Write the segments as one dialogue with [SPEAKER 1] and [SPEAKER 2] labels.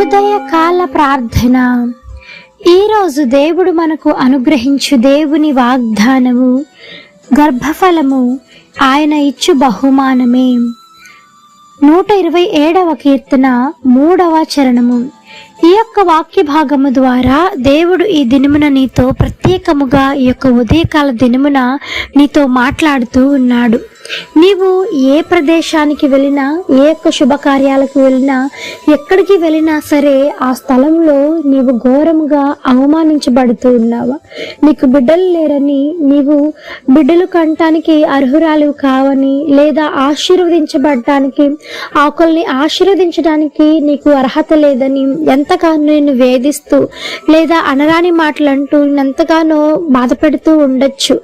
[SPEAKER 1] ఉదయకాల ప్రార్థన. ఈరోజు దేవుడు మనకు అనుగ్రహించు దేవుని వాగ్దానము గర్భఫలము ఆయన ఇచ్చు బహుమానమే. నూట ఇరవై ఏడవ కీర్తన మూడవ చరణము. ఈ యొక్క వాక్య భాగము ద్వారా దేవుడు ఈ దినమున నీతో ప్రత్యేకముగా ఈ యొక్క ఉదయకాల దినమున నీతో మాట్లాడుతూ ఉన్నాడు. నీవు ఏ ప్రదేశానికి వెళ్ళినా ఏ యొక్క శుభకార్యాలకు వెళ్ళినా ఎక్కడికి వెళ్ళినా సరే ఆ స్థలంలో నీవు ఘోరముగా అవమానించబడుతూ ఉన్నావా. నీకు బిడ్డలు లేరని నీవు బిడ్డలు కంటానికి అర్హురాలు కావని లేదా ఆశీర్వదించబడటానికి ఆకుల్ని ఆశీర్వదించడానికి నీకు అర్హత లేదని ఎంతగానో నేను వేధిస్తూ లేదా అనరాని మాటలు అంటూ ఎంతగానో బాధపెడుతూ ఉండొచ్చు.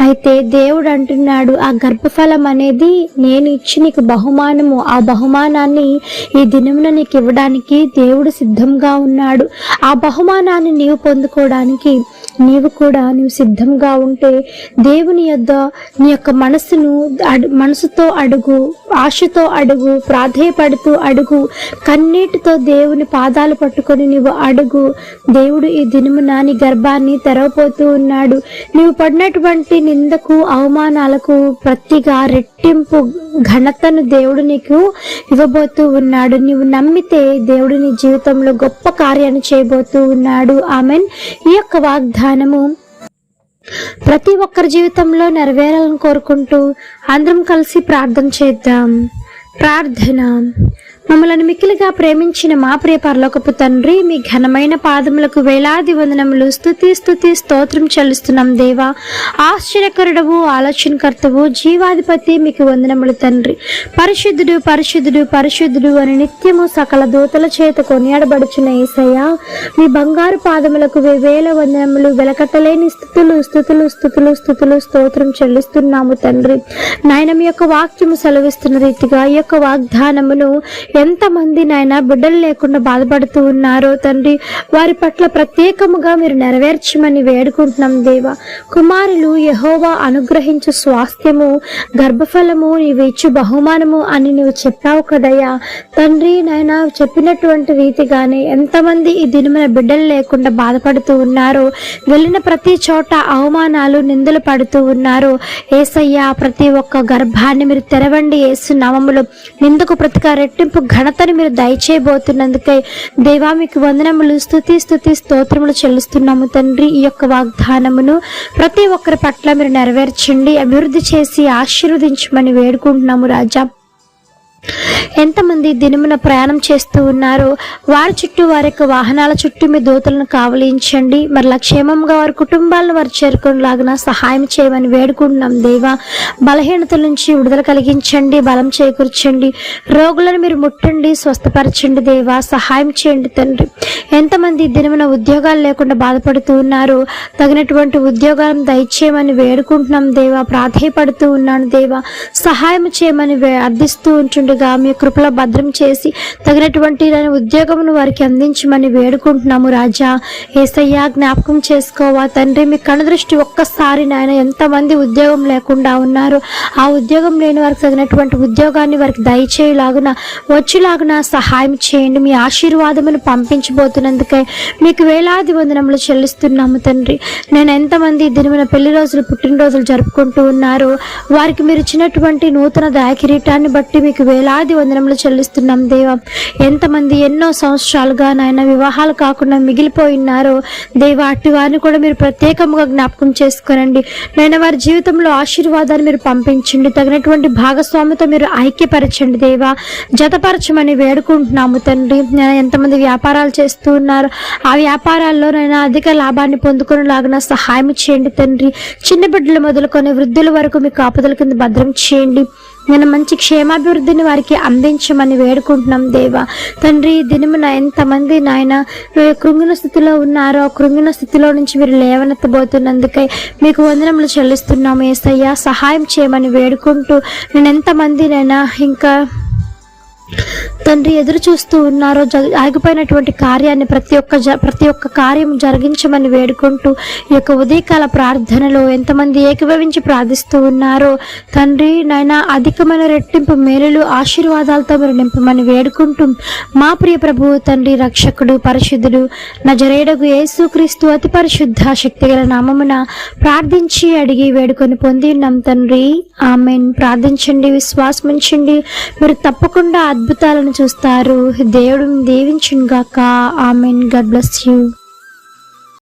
[SPEAKER 1] అయితే దేవుడు అంటున్నాడు ఆ గర్భఫలం అనేది నేను ఇచ్చి నీకు బహుమానము. ఆ బహుమానాన్ని ఈ దినమున నీకు ఇవ్వడానికి దేవుడు సిద్ధంగా ఉన్నాడు. ఆ బహుమానాన్ని నీవు పొందుకోవడానికి నీవు కూడా నీవు సిద్ధంగా ఉంటే దేవుని యొద్ద నీ యొక్క మనసును అడు మనసుతో అడుగు ఆశతో అడుగు ప్రాధేయపడుతూ అడుగు కన్నీటితో దేవుని పాదాలు పట్టుకొని నీవు అడుగు. దేవుడు ఈ దినమున నీ గర్భాన్ని తెరవపోతూ ఉన్నాడు. నీవు పడినటువంటి నిందకు అవమానాలకు ప్రతిగా రెట్టింపు ఘనతను దేవుడు నీకు ఇవ్వబోతూ ఉన్నాడు. నీవు నమ్మితే దేవుడు నీ జీవితంలో గొప్ప కార్యాన్ని చేయబోతూ ఉన్నాడు. ఆమెన్. ఈ యొక్క వాగ్దానము ప్రతి ఒక్కరి జీవితంలో నెరవేరాలని కోరుకుంటూ అందరం కలిసి ప్రార్థన చేద్దాం. ప్రార్థన. మమ్మలను మిక్కిలిగా ప్రేమించిన మా ప్రియ పరలోకపు తండ్రి మీ ఘనమైన పాదములకు వేలాది వందనములు స్థుతి స్థుతి స్తోత్రం చెల్లిస్తున్నాం దేవా. ఆశ్చర్యకరుడవు ఆలోచనకర్తవు జీవాధిపతి మీకు వందనములు తండ్రి. పరిశుద్ధుడు పరిశుద్ధుడు పరిశుద్ధుడు అని నిత్యము సకల దూతల చేత కొనియాడబడుచున్న ఏసయ్య మీ బంగారు పాదములకు వేల వందనములు వెలకట్టలేని స్థుతులు స్థుతులు స్థుతులు స్థుతులు స్తోత్రం చెల్లిస్తున్నాము తండ్రి. నాయన మీ యొక్క వాక్యము సెలవిస్తున్న రీతిగా ఈ యొక్క వాగ్దానమును ఎంతమంది నాయన బిడ్డలు లేకుండా బాధపడుతూ ఉన్నారో తండ్రి వారి పట్ల ప్రత్యేకముగా మీరు నెరవేర్చమని వేడుకుంటున్నాం దేవ. కుమారులు యహోవా అనుగ్రహించు స్వాస్థ్యము గర్భఫలము నీవు ఇచ్చు బహుమానము అని నువ్వు చెప్పావు కదయ్యా. తండ్రి నాయన చెప్పినటువంటి రీతిగానే ఎంతమంది ఈ దినమున బిడ్డలు లేకుండా బాధపడుతూ ఉన్నారో వెళ్ళిన ప్రతి చోట అవమానాలు నిందలు పడుతూ ఉన్నారు ఏసయ్యా ప్రతి ఒక్క గర్భాన్ని మీరు తెరవండి ఏసు నామములు నిందకు ప్రతిగా రెట్టింపు ఘనతను మీరు దయచేయబోతున్నందుకై దేవా మీకు వందనములు స్థుతి స్థుతి స్తోత్రములు చెల్లిస్తున్నాము తండ్రి. ఈ యొక్క వాగ్దానమును ప్రతి ఒక్కరి పట్ల మీరు నెరవేర్చండి అభివృద్ధి చేసి ఆశీర్వదించమని వేడుకుంటున్నాము రాజా. ఎంతమంది దినమున ప్రయాణం చేస్తూ ఉన్నారో వారి చుట్టూ వారి యొక్క వాహనాల చుట్టూ మీ దూతలను కావలించండి మరలా క్షేమంగా వారి కుటుంబాలను వారు చేరుకునేలాగిన సహాయం చేయమని వేడుకుంటున్నాం దేవా. బలహీనతల నుంచి విడుదల కలిగించండి బలం చేకూర్చండి. రోగులను మీరు ముట్టండి స్వస్థపరచండి దేవా. సహాయం చేయండి తండ్రి. ఎంతమంది దినమున ఉద్యోగాలు లేకుండా బాధపడుతూ ఉన్నారు తగినటువంటి ఉద్యోగాలను దయచేయమని వేడుకుంటున్నాం దేవా. ప్రాధేయపడుతూ ఉన్నాను దేవా. సహాయం చేయమని అర్థిస్తూ ఉంటుండే ఉంటుండగా మీ కృపలో భద్రం చేసి తగినటువంటి ఉద్యోగమును వారికి అందించమని వేడుకుంటున్నాము రాజా. ఏసయ్యా జ్ఞాపకం చేసుకోవా. తండ్రి మీ కనుదృష్టి ఒక్కసారి నాయన ఎంతమంది ఉద్యోగం లేకుండా ఉన్నారు. ఆ ఉద్యోగం లేని వారికి తగినటువంటి ఉద్యోగాన్ని వారికి దయచేయలాగున వచ్చేలాగున సహాయం చేయండి. మీ ఆశీర్వాదమును పంపించబోతున్నందుకే మీకు వేలాది వందనములు చెల్లిస్తున్నాము తండ్రి. నేను ఎంతమంది దినమైన పెళ్ళి రోజులు పుట్టినరోజులు జరుపుకుంటూ ఉన్నారు వారికి మీరు ఇచ్చినటువంటి నూతన దయాకిరీటాన్ని బట్టి మీకు వేలాది వందనములు చెల్లిస్తున్నాం దేవ. ఎంతమంది ఎన్నో సంవత్సరాలుగా నాయన వివాహాలు కాకుండా మిగిలిపోయి ఉన్నారో దేవా అట్టి వారిని కూడా మీరు ప్రత్యేకంగా జ్ఞాపకం చేసుకోనండి. నేను వారి జీవితంలో ఆశీర్వాదాన్ని మీరు పంపించండి. తగినటువంటి భాగస్వామితో మీరు ఐక్యపరచండి దేవా. జతపరచమని వేడుకుంటున్నాము తండ్రి. ఎంతమంది వ్యాపారాలు చేస్తూ ఉన్నారు ఆ వ్యాపారాల్లో నేను అధిక లాభాన్ని పొందుకునేలాగా సహాయం చేయండి తండ్రి. చిన్న బిడ్డలు మొదలుకొని వృద్ధుల వరకు మీ కాపుదల కింద భద్రం చేయండి. నేను మంచి క్షేమాభివృద్ధిని వారికి అందించమని వేడుకుంటున్నాం దేవా. తండ్రి దినమున ఎంతమంది నాయన కృంగిన స్థితిలో ఉన్నారో ఆ కృంగిన స్థితిలో నుంచి మీరు లేవనెత్తబోతున్నందుకై మీకు వందనములు చెల్లిస్తున్నాము ఏసయ్యా. సహాయం చేయమని వేడుకుంటూ నేను ఎంతమంది నైనా ఇంకా తండ్రి ఎదురు చూస్తూ ఉన్నారో ఆగిపోయినటువంటి కార్యాన్ని ప్రతి ఒక్క జ- ప్రతి ఒక్క కార్యం జరిగించమని వేడుకుంటూ ఈ యొక్క ఉదయకాల ప్రార్థనలో ఎంతమంది ఏకీభవించి ప్రార్థిస్తూ ఉన్నారో తండ్రి నాయన అధికమైన రెట్టింపు మేలులు ఆశీర్వాదాలతో మీరు నింపమని వేడుకుంటూ మా ప్రియ ప్రభువు తండ్రి రక్షకుడు పరిశుద్ధుడు నజరేడగు యేసుక్రీస్తు అతి పరిశుద్ధ శక్తిగల నామమున ప్రార్థించి అడిగి వేడుకొని పొంది ఉన్నాం తండ్రి. ఆమెన్. ప్రార్థించండి విశ్వాసం మీరు తప్పకుండా అద్భుతాలను చూస్తారు. దేవుడిని దీవించుగాక ఆమెన్. God bless you.